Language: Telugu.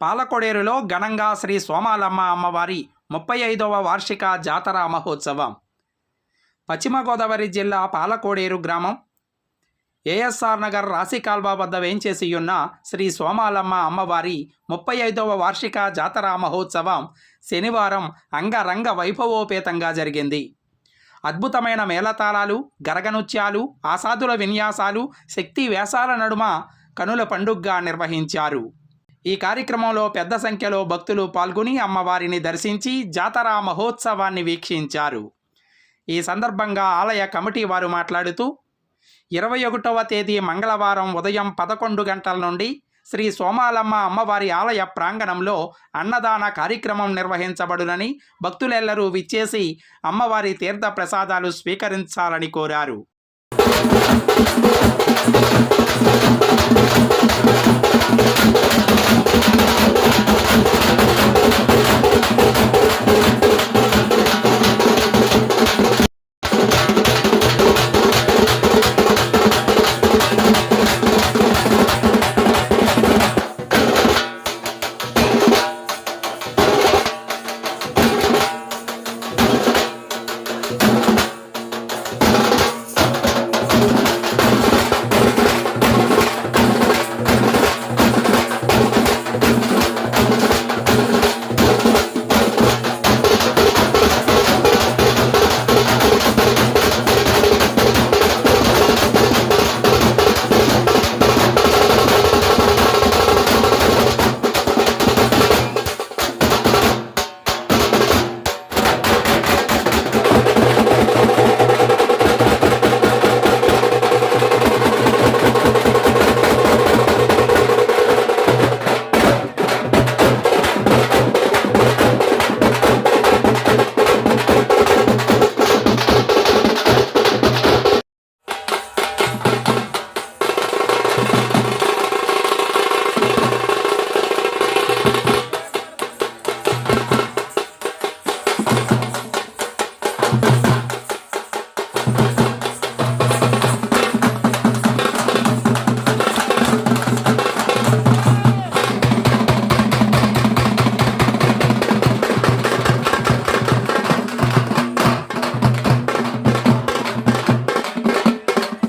పాలకొడేరులో ఘనంగా శ్రీ సోమాలమ్మ అమ్మవారి ముప్పై ఐదవ వార్షిక జాతర మహోత్సవం. పశ్చిమ గోదావరి జిల్లా పాలకోడేరు గ్రామం. ఏఎస్ఆర్ నగర్ రాశికాల్వ వద్ద వేంచేసి శ్రీ సోమాలమ్మ అమ్మవారి ముప్పై ఐదవ వార్షిక జాతర మహోత్సవం శనివారం అంగరంగ వైభవోపేతంగా జరిగింది. అద్భుతమైన మేళతాళాలు గరగనృత్యాలు ఆసాదుల విన్యాసాలు శక్తి వేషాల నడుమ కనుల పండుగగా నిర్వహించారు. ఈ కార్యక్రమంలో పెద్ద సంఖ్యలో భక్తులు పాల్గొని అమ్మవారిని దర్శించి జాతర మహోత్సవాన్ని వీక్షించారు. ఈ సందర్భంగా ఆలయ కమిటీ వారు మాట్లాడుతూ ఇరవై ఒకటవ తేదీ మంగళవారం ఉదయం పదకొండు గంటల నుండి శ్రీ సోమాలమ్మ అమ్మవారి ఆలయ ప్రాంగణంలో అన్నదాన కార్యక్రమం నిర్వహించబడునని భక్తులెల్లరూ విచ్చేసి అమ్మవారి తీర్థ ప్రసాదాలు స్వీకరించాలని కోరారు. Thank you.